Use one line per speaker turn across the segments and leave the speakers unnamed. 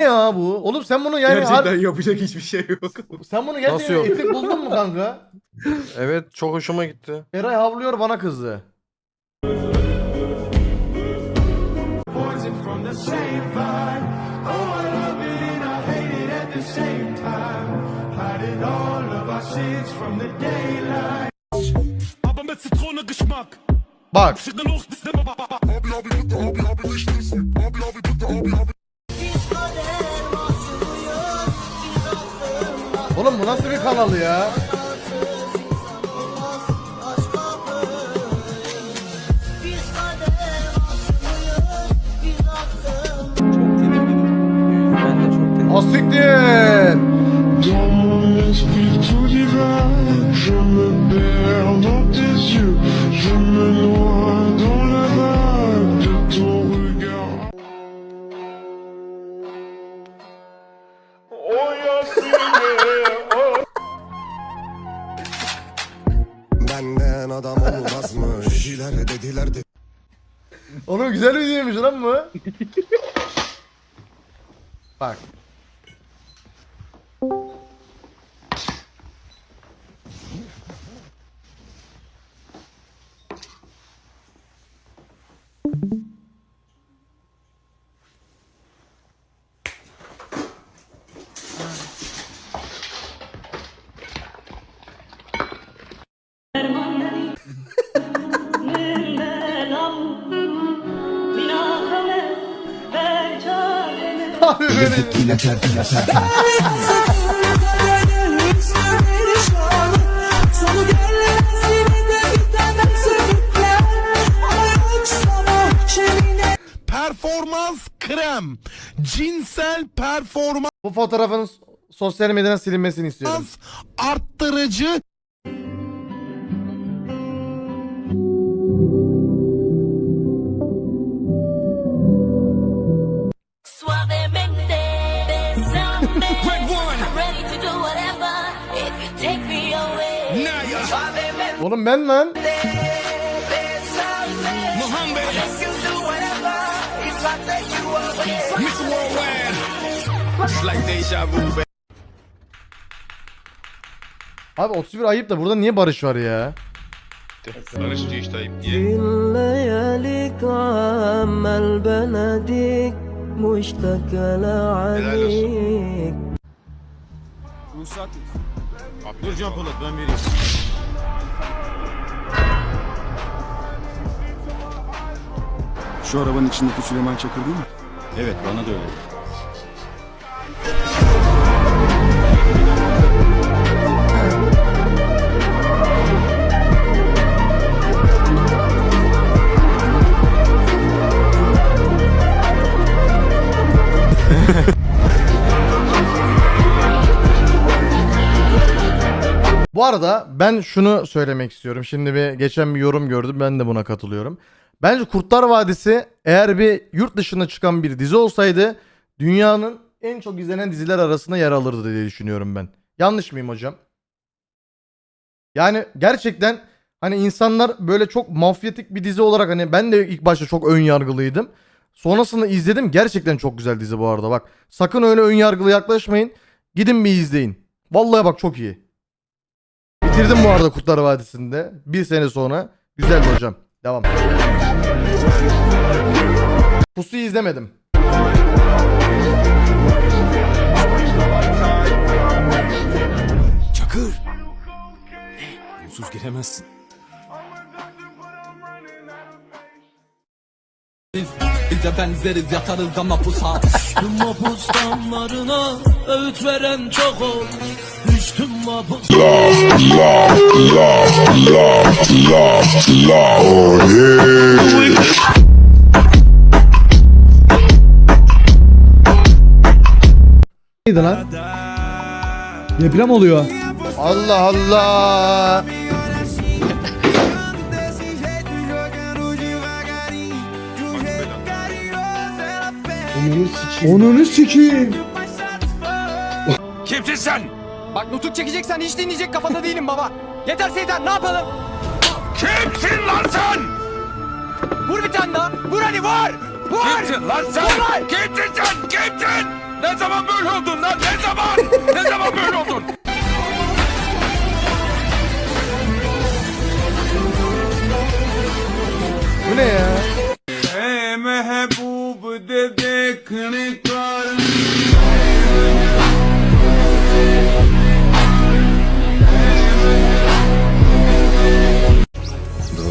ya bu? Oğlum sen bunu yani
Gerçekten
har-
yapacak hiçbir şey yok.
sen bunu
Nasıl
gerçekten
yok?
etik buldun mu kanka?
Evet çok hoşuma gitti.
Eray havlıyor bana kızdı.
Aber mit Zitronengeschmack.
Bak. Oğlum bu nasıl bir kanalı ya?
Ben de çok.
Asiktir.
Adam olmazmış Dediler dediler de
Oğlum güzel videoymuş lan bu. Bak.
Performans krem. Cinsel performans
Bu fotoğrafın sosyal medyadan silinmesini istiyorum.
arttırıcı
Oğlum ben lan. Abi 31 ayıp da burada niye barış var ya?
Barış diye işte ayıp diye.
Helal
Dur Can Polat ben vereyim.
Şu arabanın içindeki Süleyman Çakır değil mi?
Evet bana da öyle.
Bu arada ben şunu söylemek istiyorum. Şimdi bir geçen bir yorum gördüm. Ben de buna katılıyorum. Bence Kurtlar Vadisi eğer bir yurt dışına çıkan bir dizi olsaydı dünyanın en çok izlenen diziler arasında yer alırdı diye düşünüyorum ben. Yanlış mıyım hocam? Yani gerçekten hani insanlar böyle çok mafyatik bir dizi olarak hani ben de ilk başta çok ön yargılıydım. Sonrasında izledim. Gerçekten çok güzel dizi bu arada bak. Sakın öyle ön yargılı yaklaşmayın. Gidin bir izleyin. Vallahi bak çok iyi. Bitirdim bu arada Kurtlar Vadisi'nde. Bir sene sonra. Güzeldi hocam. Devam. Pusu'yu izlemedim.
Çakır! Onsuz giremezsin.
Bize benzeriz yatarız ama pusa Düştüm mapus damlarına Öğüt veren çok ol Düştüm mapus
Neydi lan? Deprem oluyor. Allah Allah. Onunu sikeyim.
Kimsin sen?
Bak nutuk çekeceksen hiç dinleyecek kafada değilim baba Yeter Seydan ne yapalım
Kimsin lan sen?
Vur bir tane daha vur hadi vur Vur
Kimsin lan sen? Kimsin sen? Kimsin? Ne zaman böyle oldun lan? Ne zaman? ne zaman böyle oldun?
Bu ne ya?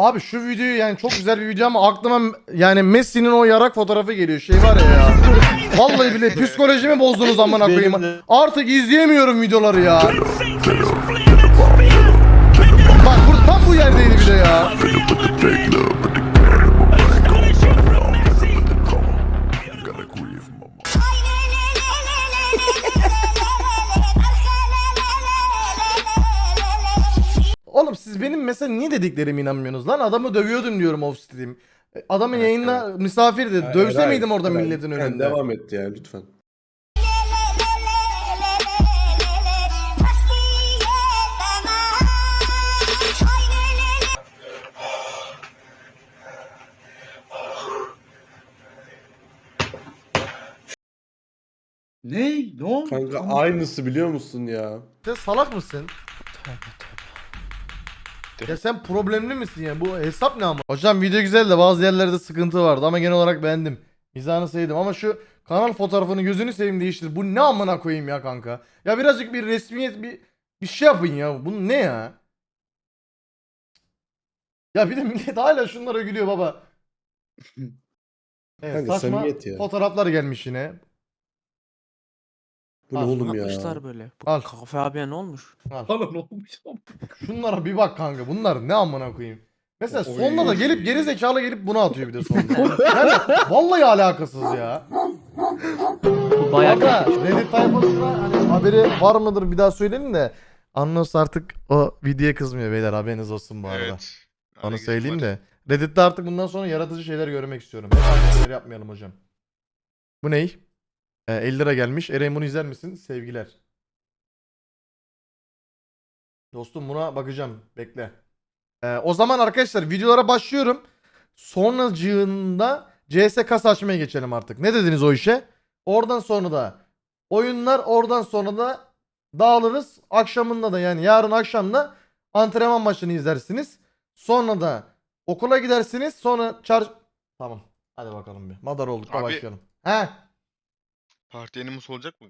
Abi şu videoyu yani çok güzel bir video ama aklıma yani Messi'nin o yarak fotoğrafı geliyor. Şey var ya ya. Vallahi bile psikolojimi bozdunuz amına koyayım. Artık izleyemiyorum videoları ya. Bak burada tam bu yerdeydi bir de ya. Benim mesela niye dediklerime inanmıyorsunuz lan? Adamı dövüyordum diyorum off stream. Adamın yayında misafirdi. Dövse miydim orada milletin önünde?
Devam et ya lütfen.
Ne? Ne oldu?
Kanka aynısı biliyor musun ya?
Sen salak mısın? Ya sen problemli misin ya? Bu hesap ne ama? Hocam video güzel de bazı yerlerde sıkıntı vardı ama genel olarak beğendim. Mizahını sevdim ama şu kanal fotoğrafını gözünü seveyim değiştir. Bu ne amına koyayım ya kanka? Ya birazcık bir resmiyet bir bir şey yapın ya. Bu ne ya? Ya bir de millet hala şunlara gülüyor baba. Evet,
Kanka,
saçma
samimiyet ya.
fotoğraflar gelmiş yine.
Bu ne
Al,
oğlum ya?
Yapmışlar böyle. Bu
Al.
Kafe abiye ne olmuş?
Al.
Bana ne olmuş?
Şunlara bir bak kanka. Bunlar ne amına koyayım. Mesela sonunda da gelip geri zekalı gelip bunu atıyor bir de sonunda. yani vallahi alakasız ya.
Bayağı
Orada Reddit tayfasında hani haberi var mıdır bir daha söyleyin de Annos artık o videoya kızmıyor beyler haberiniz olsun bu arada.
Evet.
Onu söyleyeyim
var.
de. Reddit'te artık bundan sonra yaratıcı şeyler görmek istiyorum. Hep aynı şeyleri yapmayalım hocam. Bu ney? Ee, 50 lira gelmiş. Eren bunu izler misin? Sevgiler. Dostum buna bakacağım. Bekle. Ee, o zaman arkadaşlar videolara başlıyorum. Sonracığında CS kasa açmaya geçelim artık. Ne dediniz o işe? Oradan sonra da oyunlar oradan sonra da dağılırız. Akşamında da yani yarın akşam da antrenman maçını izlersiniz. Sonra da okula gidersiniz. Sonra çar... Tamam. Hadi bakalım bir. Madar olduk
Abi-
başlayalım. He.
Parti animus olacak mı?